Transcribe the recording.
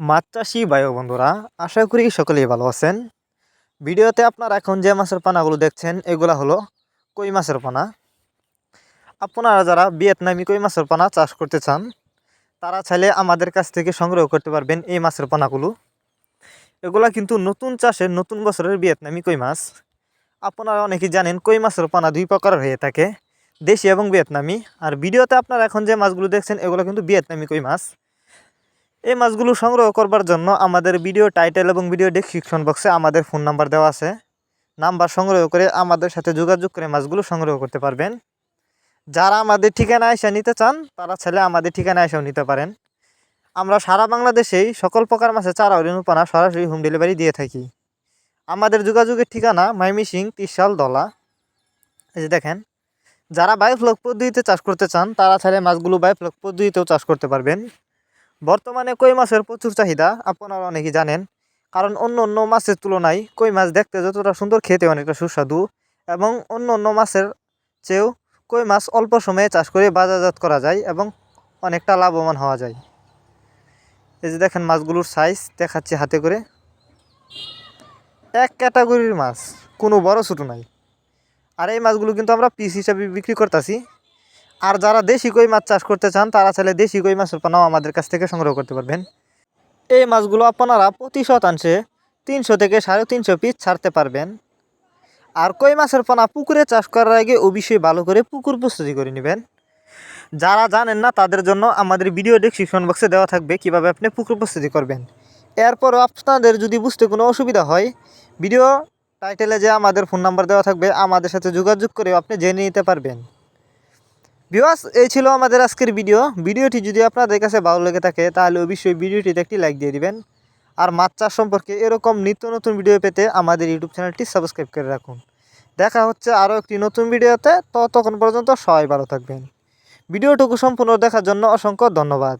মাছ চাষি বায়ু বন্ধুরা, আশা করি সকলেই ভালো আছেন। ভিডিওতে আপনারা এখন যে মাছের পানাগুলো দেখছেন, এগুলা হলো কই মাছের পানা। আপনারা যারা ভিয়েতনামি কই মাছের পানা চাষ করতে চান, তারা চাইলে আমাদের কাছ থেকে সংগ্রহ করতে পারবেন এই মাছের পানাগুলো। এগুলা কিন্তু নতুন চাষের, নতুন বছরের ভিয়েতনামি কই মাছ। আপনারা অনেকেই জানেন, কই মাছের পানা দুই প্রকারের হয়ে থাকে, দেশি এবং ভিয়েতনামি। আর ভিডিওতে আপনারা এখন যে মাছগুলো দেখছেন, এগুলো কিন্তু ভিয়েতনামি কই মাছ। এই মাছগুলো সংগ্রহ করবার জন্য আমাদের ভিডিও টাইটেল এবং ভিডিও ডেসক্রিপশন বক্সে আমাদের ফোন নাম্বার দেওয়া আছে। নাম্বার সংগ্রহ করে আমাদের সাথে যোগাযোগ করে মাছগুলো সংগ্রহ করতে পারবেন। যারা আমাদের ঠিকানা এসে নিতে চান, তারা ছেলে আমাদের ঠিকানা এসেও নিতে পারেন। আমরা সারা বাংলাদেশেই সকল প্রকার মাছের চারা রেণুপানা সরাসরি হোম ডেলিভারি দিয়ে থাকি। আমাদের যোগাযোগের ঠিকানা মাইমিসিং তিরশাল দলা। এই যে দেখেন, যারা বায়োফ্লক পদ্ধতিতে চাষ করতে চান, তারা চাইলে মাছগুলো বায়োফ্লক পদ্ধতিতেও চাষ করতে পারবেন। বর্তমানে কই মাছের প্রচুর চাহিদা, আপনারা অনেকেই জানেন। কারণ অন্য অন্য মাছের তুলনায় কই মাছ দেখতে যতটা সুন্দর খেতে অনেকটা সুস্বাদু এবং অন্য অন্য মাছের চেয়েও কই মাছ অল্প সময়ে চাষ করে বাজারজাত করা যায় এবং অনেকটা লাভবান হওয়া যায়। এই যে দেখেন মাছগুলোর সাইজ দেখাচ্ছি হাতে করে। এক ক্যাটাগরির মাছ, কোনো বড় ছোটো নাই। আর এই মাছগুলো কিন্তু আমরা পিস হিসাবে বিক্রি করতেছি। আর যারা দেশি কই মাছ চাষ করতে চান, তারা চাইলে দেশি কই মাছের পানাও আমাদের কাছ থেকে সংগ্রহ করতে পারবেন। এই মাছগুলো আপনারা প্রতি শতাংশে তিনশো থেকে সাড়ে তিনশো পিস ছাড়তে পারবেন। আর কই মাছের পানা পুকুরে চাষ করার আগে অবশ্যই ভালো করে পুকুর প্রস্তুতি করে নেবেন। যারা জানেন না, তাদের জন্য আমাদের ভিডিও ডেসক্রিপশন বক্সে দেওয়া থাকবে কীভাবে আপনি পুকুর প্রস্তুতি করবেন। এরপরও আপনাদের যদি বুঝতে কোনো অসুবিধা হয়, ভিডিও টাইটেলে যে আমাদের ফোন নাম্বার দেওয়া থাকবে, আমাদের সাথে যোগাযোগ করে আপনি জেনে নিতে পারবেন। ভিওয়াস এই ছিল আমাদের আজকের ভিডিও ভিডিওটি যদি আপনাদের কাছে ভালো লেগে থাকে, তাহলে অবশ্যই ভিডিওটিতে একটি লাইক দিয়ে দিবেন। আর মাছ চাষ সম্পর্কে এরকম নিত্য নতুন ভিডিও পেতে আমাদের ইউটিউব চ্যানেলটি সাবস্ক্রাইব করে রাখুন। দেখা হচ্ছে আরও একটি নতুন ভিডিওতে ততক্ষণ পর্যন্ত সবাই ভালো থাকবেন। ভিডিওটুকু সম্পূর্ণ দেখার জন্য অসংখ্য ধন্যবাদ।